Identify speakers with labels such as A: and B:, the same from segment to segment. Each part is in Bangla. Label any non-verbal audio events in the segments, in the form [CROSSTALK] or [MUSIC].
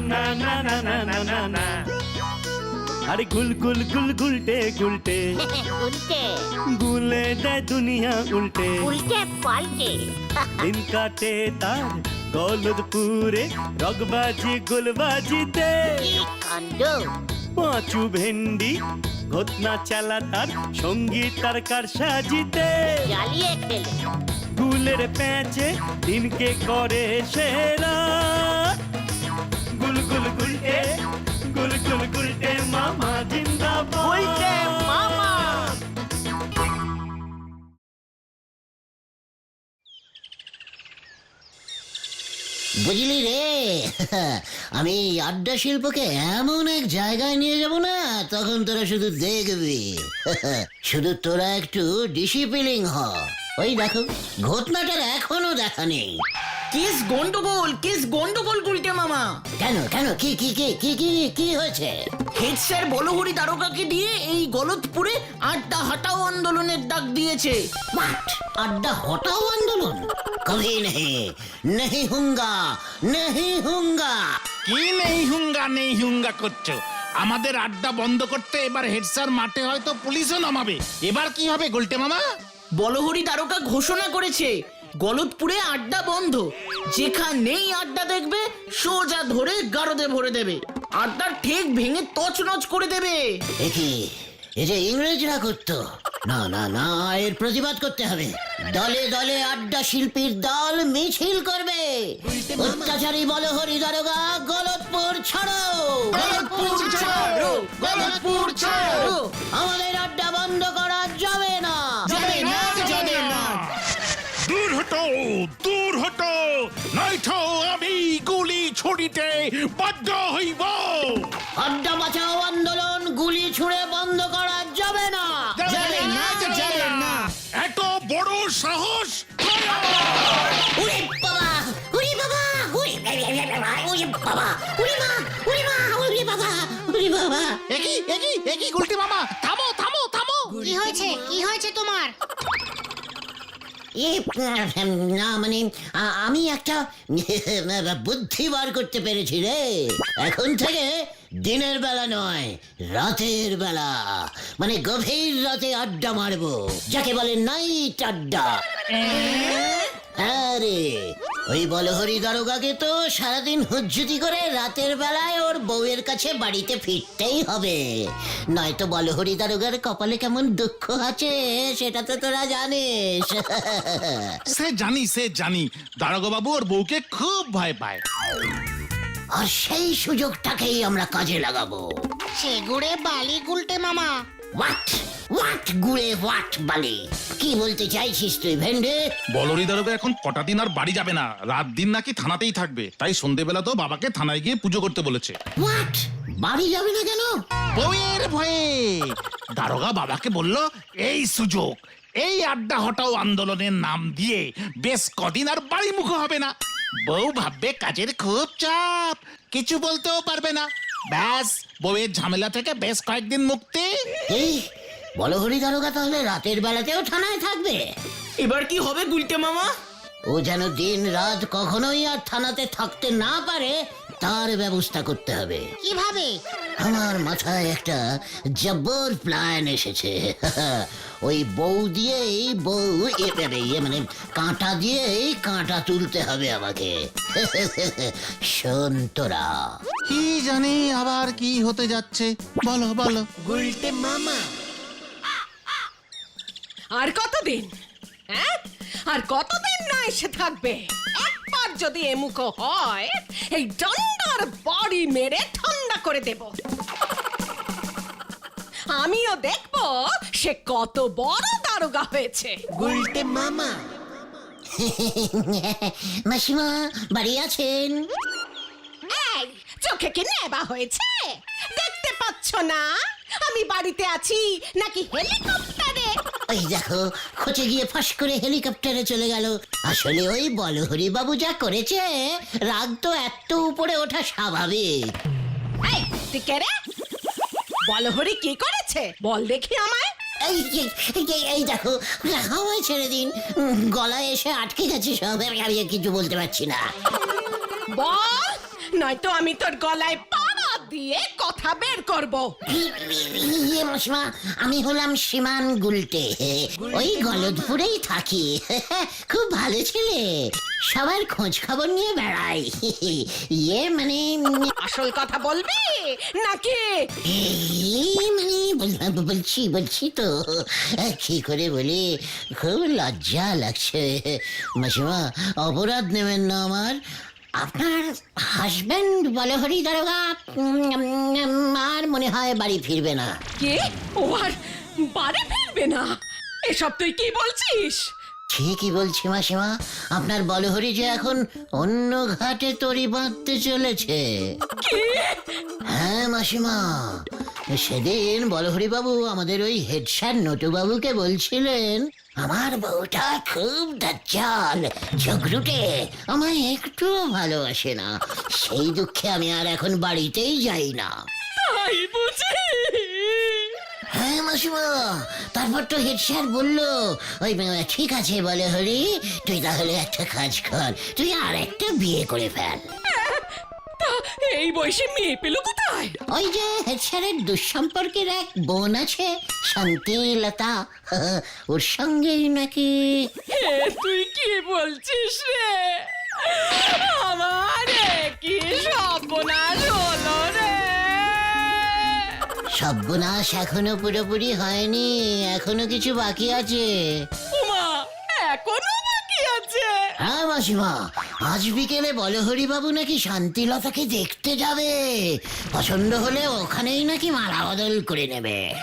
A: না না না না না না না আরে গুল গুল গুল গুলটে গুলটে।
B: উল্টে
A: গুলে দেয় দুনিয়া উল্টে।
B: উল্টে পাল্টে।
A: দিন কাটে তার গলদপুরে রগবাজি গুলবাজিতে।
B: কাণ্ড।
A: পাঁচু ভেন্ডি ঘটনা চালা তার সংগীত তার কার সাজিতে।
B: জ্বালিয়ে খেলে
A: গুলের প্যাঁচে দিনকে করে সেরা। গুল গুল গুলটে মামা জিন্দাবাদ।
B: উল্টে মামা।
C: বুঝলি রে? আমি আড্ডা শিল্পকে এমন এক জায়গায় নিয়ে যাব না তখন তোরা শুধু দেখবি। শুধু তোরা একটু ডিসিপ্লিন হ। ওই দেখো ঘটনাটার এখনও দেখা নেই।
D: কেস গন্ডগোল কেস গন্ডগোল গুলটে মামা।
C: কেন কেন কি কি কি কি কি কি হয়েছে?
D: হেড স্যার বলহরি তারকাকে দিয়ে এই গলতপুরে আড্ডা হটাও আন্দোলনের ডাক দিয়েছে।
C: মাঠ আড্ডা হটাও আন্দোলন? কবি নেই নেই হুঙ্গা নেই হুঙ্গা।
E: কি নেই হুঙ্গা নেই হুঙ্গা করছ? আমাদের আড্ডা বন্ধ করতে এবার হেড স্যার মাঠে হয়তো পুলিশও নামাবে। এবার কি হবে গোলটে মামা?
D: বলহরি তারকা ঘোষণা করেছে গলতপুরে আড্ডা বন্ধ। যেখানেই আড্ডা দেখবে সোজা ধরে গারদে ভরে দেবে। আড্ডার ঠেক ভেঙে তছনছ করে দেবে।
C: এ যে ইংরেজরা করতো। না না না এর প্রতিবাদ করতে হবে। দলে দলে আড্ডা শিল্পীর দল মিছিল করবে। অত্যাচারী বল হরি দারোগা গলতপুর ছাড়ো।
D: গলতপুর ছাড়ো গলতপুর ছাড়ো।
C: আমাদের আড্ডা বন্ধ করা যাবে।
E: দূর হটো নয়তো আমি গুলি ছড়িতে বাধ্য হইব।
C: আড্ডা বাঁচাও আন্দোলন গুলি ছুঁড়ে বন্ধ করা যাবে না।
D: যাবে না যাবে না।
E: এত বড় সাহস
C: উরে বাবা উরে বাবা উরে উরে বাবা উরে মা উরে মা উরে বাবা উরে বাবা
E: একই একই একই গুলটে মামা থামো থামো থামো।
B: কি হয়েছে? কি হয়েছে তোমার?
C: না মানে আমি একটা, [LAUGHS] বুদ্ধি বার করতে পেরেছি রে। এখন থেকে দিনের বেলা নয়, রাতের বেলা। মানে গভীর রাতে আড্ডা মারবো, যাকে বলে নাইট আড্ডা। আরে ওই বলহরি দারোগাকে তো সারাদিন হুজ্জুতি করে রাতের বেলায় ওর বউয়ের কাছে বাড়িতে ফিরতেই হবে। নয়তো বলহরি দারোগার কপালে কেমন দুঃখ আছে সেটা তো তোরা জানিস।
E: সে জানি সে জানি। দারোগা বাবু ওর বউকে খুব ভয় পায়।
C: আর সেই সুযোগটাকেই আমরা কাজে লাগাবো।
B: সে গুড়ে বালি গুলটে মামা।
C: হোয়াট হোয়াট গুড়ে হোয়াট বালি? কি বলতে চাইছিস তুই ভেন্ডে?
E: বলরি দারোগা এখন কটা দিন আর বাড়ি যাবে না। রাত দিন নাকি থানাতেই থাকবে। তাই সন্ধেবেলা তো বাবাকে থানায় গিয়ে পুজো করতে বলেছে।
C: হোয়াট বাড়ি যাবে না কেন?
E: বউয়ের ভয়ে। দারোগা বাবাকে বলল এই সুযোগ এই আড্ডা হটাও আন্দোলনের নাম দিয়ে বেশ কদিন আর বাড়ি মুখ হবে না। বউ ভাববে কাজের খুব চাপ কিছু বলতেও পারবে না। ব্যাস বউয়ের ঝামেলা থেকে বেশ কয়েকদিন মুক্তি।
C: এই বলহরি দারোগা তাহলে রাতের বেলাতেও থানায় থাকবে।
D: এবার কি হবে গুলটে মামা?
C: ও যেন দিন রাত কখনোই আর থানাতে থাকতে না পারে তার ব্যবস্থা করতে হবে।
B: কীভাবে?
C: আমার মাথায় একটা জব্বর প্ল্যান এসেছে। ওই বউ দিয়েই বউ ইয়ে মানে কাঁটা দিয়েই কাঁটা তুলতে হবে আমাকে। শোন তোরা
E: কি জানি আবার কি হতে যাচ্ছে। বলো বলো।
D: গুলটে মামা।
F: আর কতদিন? হ্যাঁ? আর কতদিন না এসে থাকবে? একবার যদি এমুখো হয় এই ডন্ডার বাড়ি মেরে ঠান্ডা করে দেব। আমিও দেখব সে কত বড় দারোগা হয়েছে।
D: গুলটে মামা।
C: মাসিমা বাড়ি আছেন?
F: এই চোখে কি নেবা হয়েছে? দেখতে পাচ্ছ না? আমি বাড়িতে আছি নাকি হেলিকপ্টারে
C: ওই দেখো খোঁচে গিয়ে ফাঁস করে হেলিকপ্টারে চলে গেল। আসলে ওই বলহরি বাবু যা করেছে রাগ তো এত উপরে ওঠা স্বাভাবিক।
F: এই তুই কে রে? বল হরি কি করেছে? বল দেখি আমায়।
C: এই যে- এই যে- এই দেখো হাওয়ায় ছেড়ে দিন। উম, গলায় এসে আটকে গেছে সব আমি আর কিছু বলতে পারছি না।
F: বল নয়তো আমি তোর গলায় পাড়া দিয়ে কথা বের করব।
C: ইয়ে মাসিমা আমি হলাম সীমান গুলটে। ওই গলদপুরেই থাকি। [LAUGHS] খুব ভালো ছেলে। সবার খোঁজ খবর নিয়ে বেড়াই। [LAUGHS] ইয়ে মানে
F: আসল কথা বলবি নাকি?
C: মানে বলছি বলছি তো। কি করে বলি? খুব লজ্জা লাগছে। মাসিমা অপরাধ নেবেন না আমার। আপনার হাজবেন্ড বলে হরি দারোগা উম, আর মনে হয় বাড়ি ফিরবে না।
F: কে? ও আর বাড়ি ফিরবে না? এসব তুই কি বলছিস?
C: ঠিকই বলছি মাসিমা আপনার বলহরি যে এখন অন্য ঘাটে তরি বাঁধতে চলেছে। হ্যাঁ মাসিমা। সেদিন বলহরি বাবু আমাদের ওই হেড স্যার নটু বাবুকে বলছিলেন আমার বউটা খুব দাজ্জাল ঝগড়ুটে আমায় একটু ভালোবাসে না। সেই দুঃখে আমি আর এখন বাড়িতেই যাই না।
F: তাই বুঝি?
C: হ্যাঁ মাসিমা তারপর তো হেড স্যার বলল ওই ঠিক আছে বলে হরি তুই তাহলে একটা কাজ কর তুই আর একটা বিয়ে করে ফেল।
F: এই বয়সে মেয়ে পেল কোথায়?
C: ওই যে হেড স্যারের দুঃসম্পর্কের এক বোন আছে শান্তিলতা। [LAUGHS] ওর সঙ্গেই নাকি।
F: হে তুই কি বলছিস রে? আমার কি সর্বনাশ হলো রে।
C: সর্বনাশ এখনও পুরোপুরি হয়নি এখনও কিছু বাকি আছে।
F: উমা এখনও বাকি আছে?
C: হ্যাঁ মাসিমা আজ বিকেলে বলহরিবাবু নাকি শান্তিলতাকে দেখতে যাবে। পছন্দ হলে ওখানেই নাকি মালা বদল করে নেবে।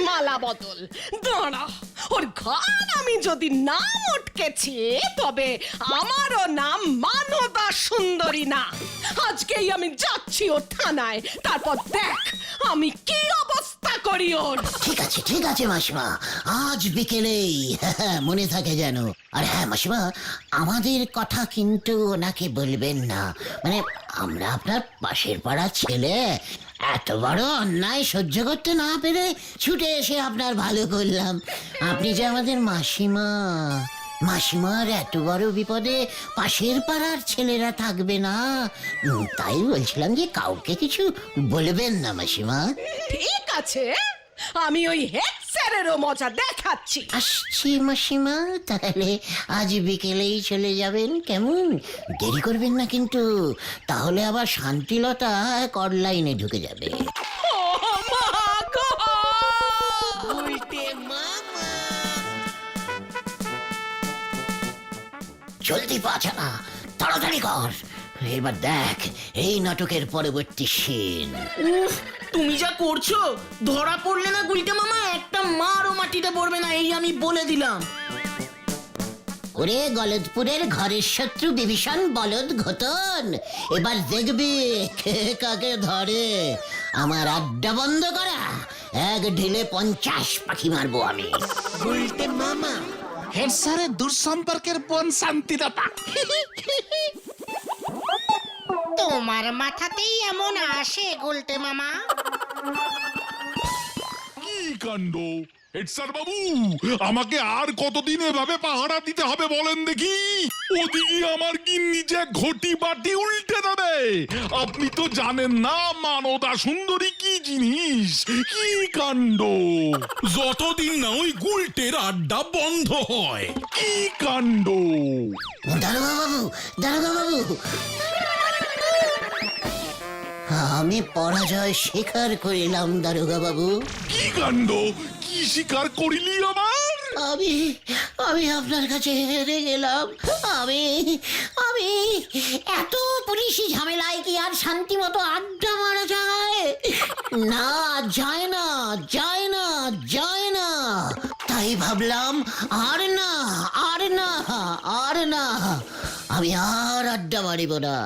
F: মালা বদল। দাঁড়া। ওর ঘর আমি যদি নাম উঠকেছি তবে আমারও নাম মানদা সুন্দরী না। আজকেই আমি যাচ্ছি ওর থানায়। তারপর দেখ, আমি কি অবস্থা করি ওর।
C: ঠিক আছে ঠিক আছে মাসিমা। আজ বিকেলেই [LAUGHS] মনে থাকে যেন। আর হ্যাঁ মাসিমা, আমাদের কথা কিন্তু ওনাকে বলবেন না। মানে আমরা আপনার পাশের পাড়ার ছেলে। এত বড় অন্যায় সহ্য করতে না পেরে ছুটে এসে আপনার ভালো করলাম। আপনি যে আমাদের মাসিমা। মাসিমার এত বড় বিপদে পাশের পাড়ার ছেলেরা থাকবে না। তাই বলছিলাম যে কাউকে কিছু বলবেন না মাসিমা।
F: ঠিক আছে। আমি ওই হেড স্যারেরও মজা দেখাচ্ছি।
C: আসছি মাসিমা তাহলে আজ বিকেলেই চলে যাবেন কেমন? দেরি করবেন না কিন্তু তাহলে আবার শান্তিলতা কর লাইনে ঢুকে যাবে! জলদি পাচা না তাড়াতাড়ি কর। এবার দেখ এই নাটকের পরবর্তী সিন
D: তুমি যা করছ ধরা পড়লে না গুলটে মামা একটা মারও মাটিতে পড়বে না এই আমি বলে দিলাম।
C: ওরে গলদপুরের ঘরের শত্রু বিভীষণ বলদ ঘটন এবার দেখবি কে কাকে ধরে। আমার আড্ডা বন্ধ করা এক ঢিলে পঞ্চাশ পাখি মারবো আমি।
E: হেড স্যারের দুঃসম্পর্কের বোন শান্তিদাতা। [LAUGHS]
B: তোমার মাথাতেই এমন আসে গুলটে মামা।
G: কি কাণ্ড? হেড স্যার বাবু আমাকে আর কতদিন এভাবে পাহারা দিতে হবে বলেন দেখি? ওদিকে আমার কি নিজে ঘটি বাটি উল্টে দেবে। আপনি তো জানেন না মানদা সুন্দরী কি জিনিস? কি কাণ্ড?
H: যতদিন না ওই গুলটের আড্ডা বন্ধ হয়
G: কি কাণ্ড?
C: দারোগা বাবু দারোগা বাবু আমি পরাজয় স্বীকার করিলাম দারোগা বাবু
G: কি কাণ্ড? কি স্বীকার করিলি আমার?
C: আমি আমি আপনার কাছে হেরে গেলাম। আমি আমি এত পুলিশি ঝামেলায় কি আর শান্তি মতো আড্ডা মারা যায়? না যায় না যায় না যায় না। তাই ভাবলাম আর না আর না আর না। আমি আর আড্ডা মারিব না।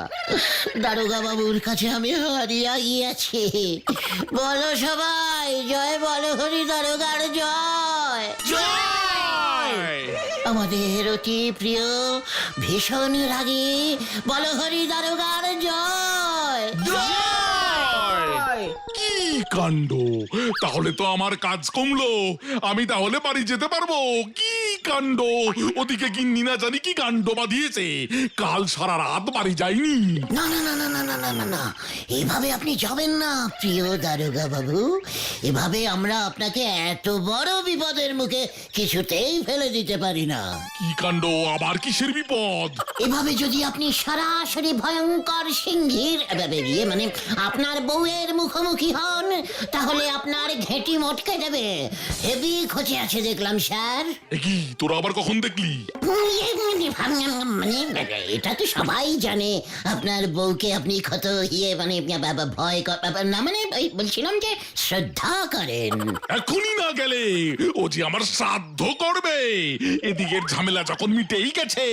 C: দারোগা বাবুর কাছে আমি হারিয়া গিয়েছি। বলো সবাই জয় বলো হরি দারোগার জয়। আমাদের অতি প্রিয় ভীষণ রাগী বলো হরি দারোগার জয়!
G: কি কাণ্ড? তাহলে তো আমার কাজ কমলো। আমি তাহলে বাড়ি যেতে পারব। কি কাণ্ড। ওদিকে গিন্নি না জানি কি কাণ্ড বাঁধিয়েছে। কাল সারা রাত বাড়ি যায়নি।
C: না না না না না না না না না। এভাবে আপনি যাবেন না প্রিয় দারোগা বাবু এভাবে আমরা আপনাকে এত বড় বিপদের মুখে কিছুতেই ফেলে দিতে পারি না।
G: কি কাণ্ড? আবার কিসের বিপদ?
C: এভাবে যদি আপনি সরাসরি ভয়ঙ্কর সিংহীর এ, ইয়ে মানে আপনার বউয়ের মুখোমুখি হন তাহলে আপনার ঘেঁটি মটকে দেবে। হেভি খচে আছে দেখলাম স্যার।
G: কি? তোরা আবার কখন দেখলি?
C: মানে এটা তো সবাই জানে। আপনার বউকে আপনি কত ইয়ে মানে ভয় না মানে বলছিলাম যে শ্রদ্ধা করেন।
G: এখনই না গেলে ও যে আমার শ্রাদ্ধ করবে। এদিকের ঝামেলা যখন মিটেই গেছে।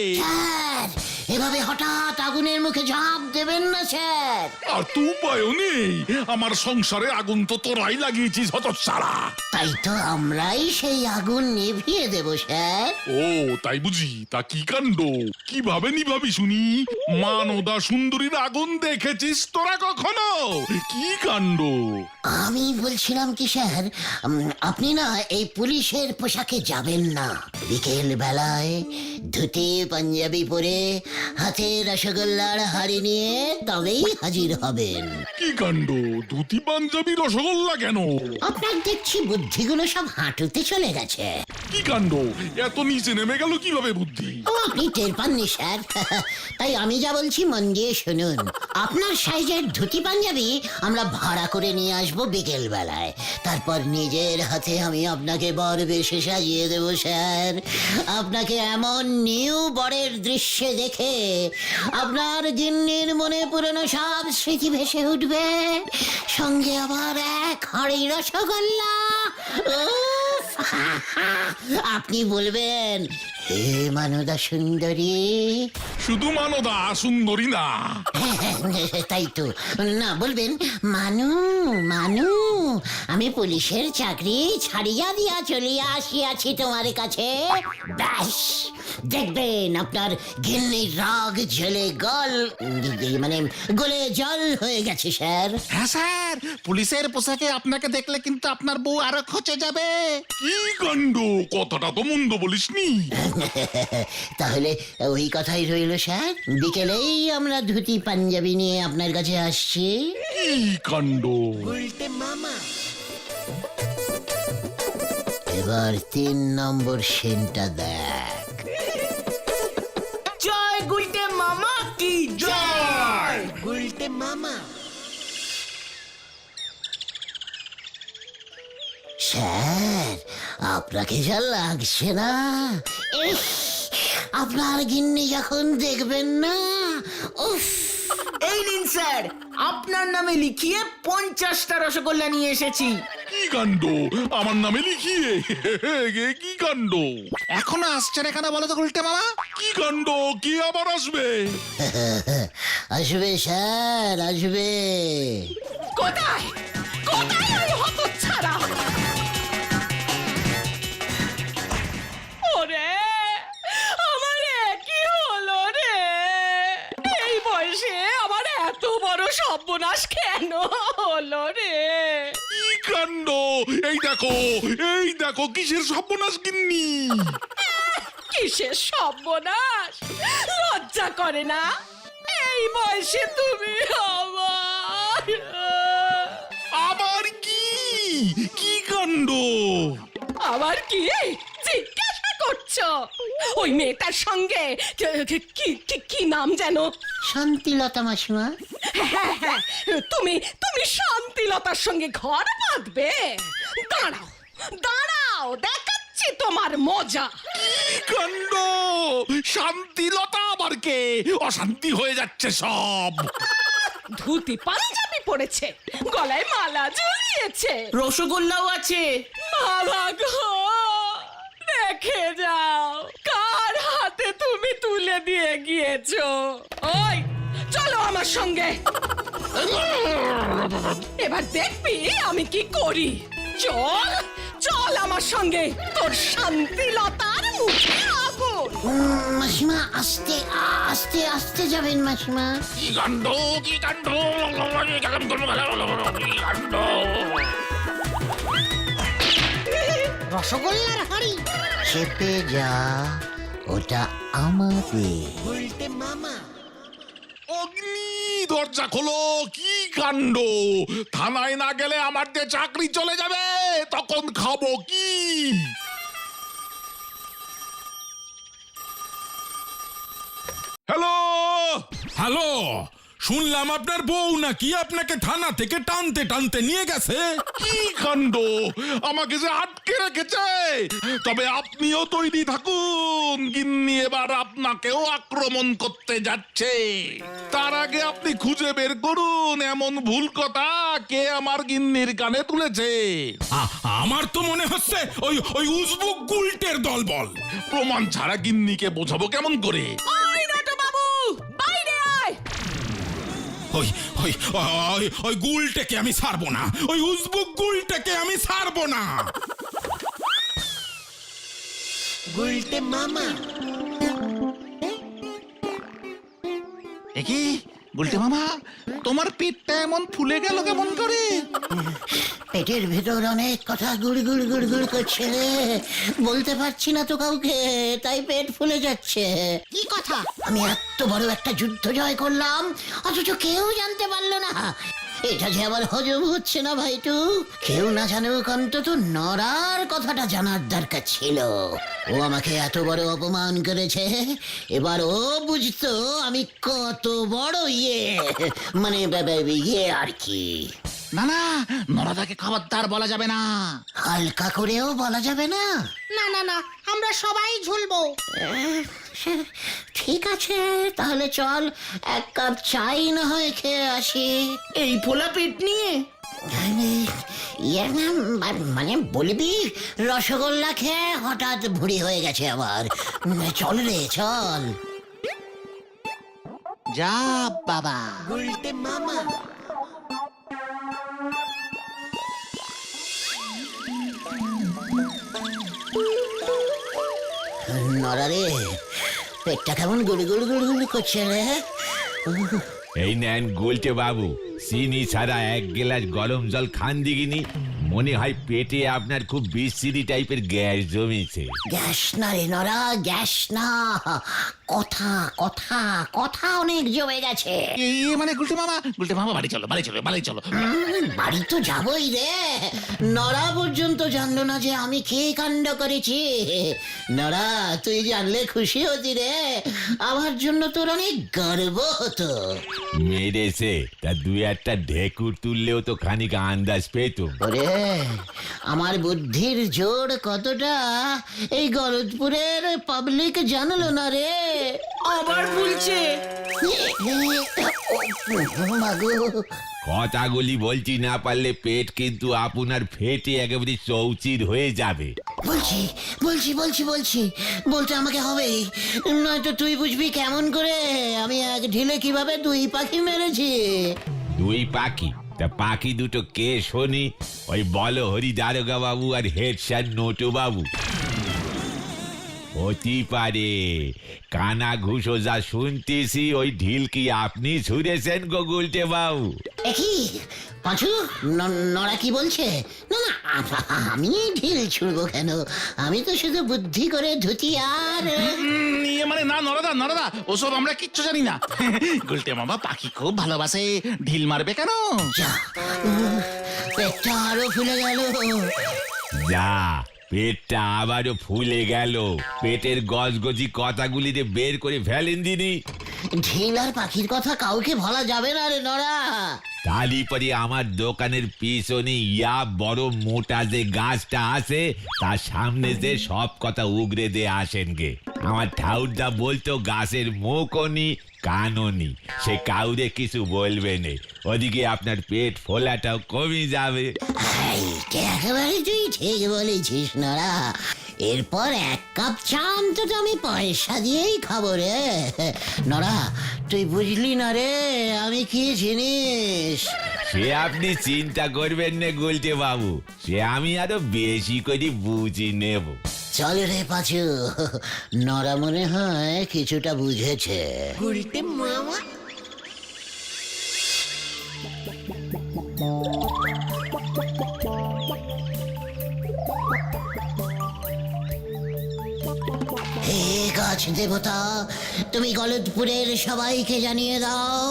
C: এভাবে হঠাৎ আগুনের মুখে ঝাঁপ দেবেন না স্যার।
G: আর তু উপায়ও নেই। আমার সংসারে আগুন তো তোরাই লাগিয়েছিস হত সারা
C: তাই তো আমরাই সেই আগুন নিভিয়ে দেব স্যার।
G: ও তাই বুঝি। তা কি কাণ্ড? কীভাবে নিভাবি শুনি? মানদা সুন্দরীর আগুন দেখেছিস তোরা কখনো? কি কাণ্ড?
C: আমি বলছিলাম কি স্যার উম, আপনি না এই পুলিশের পোশাকে যাবেন না। বিকেল বেলায় ধুতি পাঞ্জাবি পরে হাতে রসগোল্লার হাড়ি নিয়ে তবেই হাজির হবেন।
G: কি কাণ্ড? ধুতি পাঞ্জাবি রসগোল্লা কেন?
C: আপনার দেখছি বুদ্ধিগুলো সব হাঁটুতে চলে গেছে।
G: কি কাণ্ড? এত নিচে নেমে গেল কীভাবে বুদ্ধি?
C: ও আপনি টের পাননি স্যার। তাই আমি যা বলছি মন দিয়ে শুনুন। আপনার সাইজের ধুতি পাঞ্জাবি আমরা ভাড়া করে নিয়ে আসব বিকেল বেলায় তারপর নিজের হাতে আমি আপনাকে বর বেশে সাজিয়ে দেব স্যার। আপনাকে এমন নিউ বরের দৃশ্যে দেখে আপনার জিন্নির মনে পুরনো সব স্মৃতি ভেসে উঠবে? সঙ্গে আবার এক হাড়ি রসগোল্লা। আপনি বলবেন হে মানদা সুন্দরী।
G: শুধু মানদা সুন্দরী না।
C: তাই তো। না বলবেন মানু মানু আমি পুলিশের চাকরি ছাড়িয়া দিয়া চলিয়া আসিয়াছি তোমার কাছে। ব্যাস দেখবেন আপনার গিন্নির রাগ ঝেলে গল মানে গলে জল হয়ে গেছে স্যার।
E: হ্যাঁ স্যার পুলিশের পোশাকে আপনাকে দেখলে কিন্তু আপনার বউ আরও খচে যাবে।
G: কি কাণ্ড? কথাটা তো মন্দ বলিসনি। [LAUGHS]
C: তাহলে ওই কথাই রইল স্যার। বিকেলেই আমরা ধুতি পাঞ্জাবি নিয়ে আপনার কাছে আসছি।
G: কি কাণ্ড।
C: এবার তিন নম্বর সেনটা দেখ।
D: জয় গুলটে মামা কি জয়!
C: স্যার আপনাকে যা লাগছে না। আপনার গিন্নি যখন দেখবেন না উফ।
D: এই নিন স্যার আপনার নামে লিখিয়ে পঞ্চাশটা রসগোল্লা নিয়ে এসেছি।
G: কি কাণ্ড? আমার নামে লিখিয়ে? কি কাণ্ড?
E: এখনও আসছে না কেন বলো তো উল্টে মামা?
G: কি কাণ্ড? কে আবার আসবে?
C: আসবে স্যার আসবে।
F: কোথায়? কোথায় ওই সর্বনাশ কেন হলো রে?
G: কি কাণ্ড? এই দেখো এই দেখো কিসের সর্বনাশ গিন্নি?
F: কিসের সর্বনাশ? লজ্জা করে না? এই বয়সে তুমি আমার।
G: আবার কি? কি কাণ্ড?
F: আবার কি? জিজ্ঞাসা করছ? ওই মেয়েটার সঙ্গে? কি- কি- কি কি- কি নাম যেন?
C: শান্তিলতা মাসিমা।
F: হ্যাঁ হ্যাঁ তুমি তুমি শান্তিলতার সঙ্গে ঘর বাঁধবে? দাঁড়াও দাঁড়াও দেখাচ্ছি তোমার মজা।
G: কাণ্ড শান্তিলতা আবার কে? অশান্তি হয়ে যাচ্ছে সব।
F: ধুতি পাঞ্জাবি পড়েছে গলায় মালা ঝুলিয়েছে
D: রসগোল্লাও আছে।
F: বাবা গো দেখে যাও। কার হাতে তুমি তুলে দিয়ে গিয়েছো? ওই চলো আমার সঙ্গে। এবার দেখবি আমি কি করি। চল চল আমার সঙ্গে। তোর শান্তিলতার মুখে আগুন।
C: মাসিমা আস্তে আস্তে আস্তে যাবেন মাসিমা।
G: কি কাণ্ড কি কাণ্ড কি কাণ্ড?
B: রসগোল্লার হাড়ি।
C: চেপে যা ওটা আমাদের।
G: অগ্নি দরজা খোলো কি কাণ্ড? থানায় না গেলে আমার যে চাকরি চলে যাবে তখন খাব কি? হ্যালো?
H: হ্যালো? শুনলাম আপনার বউ নাকি আপনাকে থানা থেকে টানতে টানতে নিয়ে গেছে।
G: কি কাণ্ড? আমাকে যে আটকে রেখেছে। তবে আপনিও তৈরি থাকুন। গিন্নি এবার আপনাকেও আক্রমণ করতে যাচ্ছে। তার আগে আপনি খুঁজে বের করুন। এমন ভুল কথা কে আমার গিন্নির কানে তুলেছে?
H: আ- আমার তো মনে হচ্ছে ওই ওই উজবুক গুলটের দল বল
G: প্রমাণ ছাড়া গিন্নিকে বোঝাবো কেমন করে?
F: ওই
H: ওই ওই ওই গুলটাকে আমি ছাড়বো না। ওই উজবুক গুলটাকে আমি ছাড়বো না।
E: একি? বলতে মামা তোমার পেটটা এমন ফুলে গেল কেমন করে?
C: পেটের ভেতর অনেক কথা গুড় গুড় গুড় গুড় করছে রে। বলতে পারছি না তো কাউকে তাই পেট ফুলে যাচ্ছে।
B: কি কথা?
C: আমি এত বড় একটা যুদ্ধ জয় করলাম অথচ কেউ জানতে পারল না। এটা যে আবার হজম হচ্ছে না ভাইটু কেউ না জানুক অন্তত নরার কথাটা জানার দরকার ছিল। ও আমাকে এত বড় অপমান করেছে এবার ও বুঝতো আমি কত বড় ইয়ে। মানে ইয়ে আর কি।
E: না না নরাদাকে খবরদার বলা যাবে না।
C: হালকা করেও বলা যাবে না।
B: না না না আমরা সবাই ঝুলবো। [LAUGHS]
C: ঠিক আছে তাহলে চল এক কাপ চাই না হয় খেয়ে আসি।
D: এই ফোলা পেট নিয়ে?
C: ইয়ে মানে বলবি রসগোল্লা খেয়ে হঠাৎ ভুড়ি হয়ে গেছে আমার উম, চল রে চল।
E: যা বাবা।
C: নড়া রে পেটটা কেমন করছে রে?
I: এই নেন গোলটে বাবু, চিনি ছাড়া এক গ্লাস গরম জল খান দিগিনি মনে হয় পেটে আপনার খুব বিশ্রী টাইপের গ্যাস জমেছে।
C: গ্যাস না রে নড়া গ্যাস না। কথা কথা কথা অনেক জমে গেছে।
E: এই মানে গুলটে মামা গুলটে মামা বাড়ি চলো বাড়ি চলো বাড়ি চলো।
C: উম, বাড়ি তো যাবই রে। নড়া পর্যন্ত জানলো না যে আমি কি কাণ্ড করেছি। নড়া তুই জানলে খুশি হতি রে। আমার জন্য তোর অনেক গর্ব হতো।
I: মেরেছে। তা দুই একটা ঢেকুর তুললেও তো খানিক আন্দাজ পেতুম
C: ওরে আমার বুদ্ধির জোর কতটা? এই গরজপুরের পাবলিক জানলো না রে।
D: আবার
C: মাগো।
I: কথাগুলি বলছি না পারলে পেট কিন্তু আপনার ফেটে একেবারে চৌচির হয়ে যাবে।
C: বলছি বলছি বলছি বলছি বলতে আমাকে হবে। নয়তো তুই বুঝবি কেমন করে আমি এক ঢিলে কীভাবে দুই পাখি মেরেছি।
I: দুই পাখি? তা পাখি দুটো কে শোনি? ওই বলো হরি দারোগা বাবু আর হেড স্যার নোটু বাবু। হতে পারে। কানা ঘুষো যা শুনতেছি, ওই ঢিল কি আপনি ছুঁড়েছেন গোগুলটে বাবু?
C: পাঁচু নড়া কি বলছে? না না আমি ঢিল ছুড়বো কেন? আমি তো শুধু বুদ্ধি করে ধুতি আর
E: ইয়ে মানে না নরদা নরদা ওসব আমরা কিচ্ছু জানি না। গুলটে মামা পাখি খুব ভালোবাসে। ঢিল মারবে কেন?
C: যা পেটটা আরও ফুলে গেল।
I: যা পেটটা আবারও ফুলে গেল। পেটের গজগজি কথাগুলি যে বের করে ফেলেন দিনি
C: ঢিল আর পাখির কথা কাউকে বলা যাবে না রে নড়া।
I: তালি আমার দোকানের পিছনে ইয়া বড় মোটা যে গাছটা আছে তার সামনে যে সব কথা উগরে দিয়ে আসেন গে। আমার ঠাউরদা বলতো গাছের মুখনি কাননি। সে কাউরে কিছু বলবে নে। ওদিকে আপনার পেট ফোলাটাও কমে যাবে।
C: একেবারে তুই ঠিক বলেছিস নড়া। এরপর এক কাপ চা অন্তত আমি পয়সা দিয়েই খাব রে। নড়া তুই বুঝলি না রে আমি কি জিনিস?
I: সে আপনি চিন্তা করবেন না গুলটে বাবু। সে আমি আরও বেশি করে বুঝি নেব।
C: চল রে পাচু। নড়া মনে হয় কিছুটা বুঝেছে। গাছ দেবতা। তুমি গলদপুরের সবাইকে জানিয়ে দাও,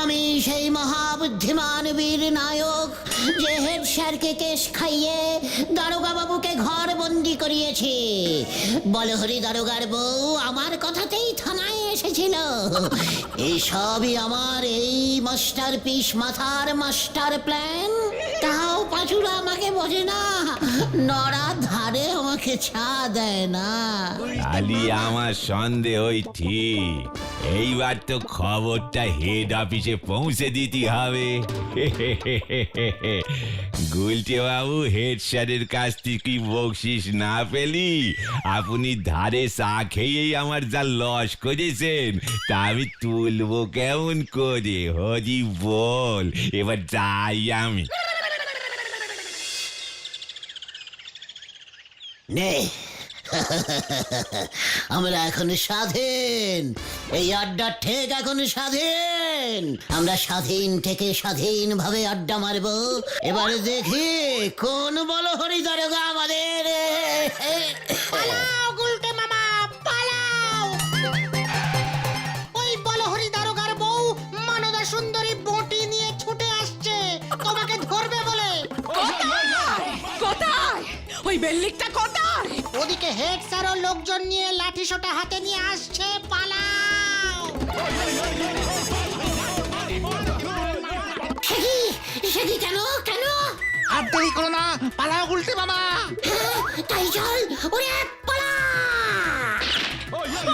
C: আমি সেই মহাবুদ্ধিমান বীর নায়ক যে হেড স্যারকে কেস খাইয়ে দারোগা বাবুকে ঘর বন্দি করিয়েছি। বলহরি দারোগার বউ, আমার কথাতেই থানায় এসেছিল। এই সবই আমার এই মাস্টার পিস মাথার মাস্টার প্ল্যান। তাও পাঁচুরা আমাকে বোঝে না। নড়া ধারে আমাকে ছা দেয় না।
I: খালি আমার সন্দেহই ঠিক। এইবার তো খবরটা হেড অফিসে পৌঁছে দিতে হবে। গুলটে বাবু হেড স্যারের কাছ থেকে বকশিস না পেলি? আপনি ধারে চা খেয়েই আমার যা লস করেছেন, তা আমি তুলবো কেমন করে? হরি বল, এবার যাই আমি।
C: নে [LAUGHS] আমরা এখন স্বাধীন। এই আড্ডা ঠিক এখন স্বাধীন। আমরা স্বাধীন থেকে স্বাধীন ভাবে আড্ডা মারবো। এবারে দেখি কোন বল হরি দারোগা আমাদের।
B: পালাও গুলটে মামা পালাও। ওই বলহরি দারোগার বউ মানদা সুন্দরী বটি নিয়ে ছুটে আসছে। তোমাকে ধরবে বলে।
F: কোথায়? কোথায়? ওই বেল্লিকটা কোথায়?
B: ওদিকে হেড স্যার ও লোকজন নিয়ে লাঠি সোটা হাতে নিয়ে আসছে পালাও!
C: সেদি কেন? কেন?
E: আর দেরি করো না পালাও উল্টে মামা!
C: হ্যাঁ, তাই চল ওরে পালা!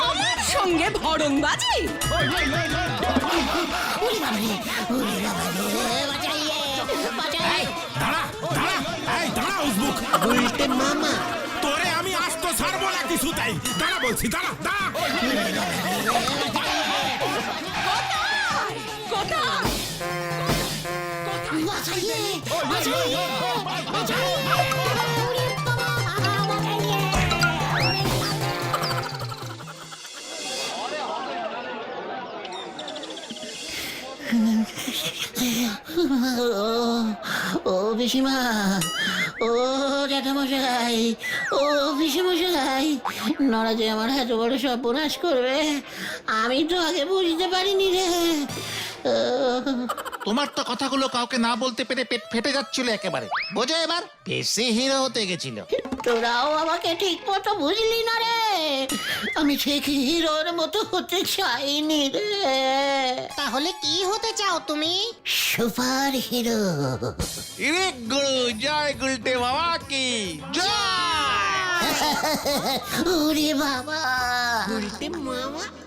F: আমার সঙ্গে ভড়ংবাজি
C: ওরে বাবারে ওরে বাবারে বাঁচাইয়ে
H: এই
C: বলতে মামা।
H: তোরে আমি আসতো ছাড়বো না কিছুতেই। দাঁড়া বলছি দাঁড়া দাঁড়া।
C: পিসিমা। ও জ্যাঠামশাই, ও পিসিমশাই নড়া যে আমার এত বড় সর্বনাশ করবে, আমি তো আগে বুঝতে পারিনি রে।
E: তোমার তো কথাগুলো কাউকে না বলতে পেরে পেট ফেটে যাচ্ছিল একেবারে। বোঝো এবার, বেশি হিরো হতে গেছিল।
C: তোরাও আমাকে ঠিক মতো বুঝলি না রে। আমি ঠিক হিরোর মতো হতে চাইনি রে।
B: তাহলে কি হতে চাও তুমি?
C: Super hero.
E: ইরে গুরু জয় গুলটে বাবা কি? জয়! [LAUGHS]
C: ওরে বাবা।
B: মামা?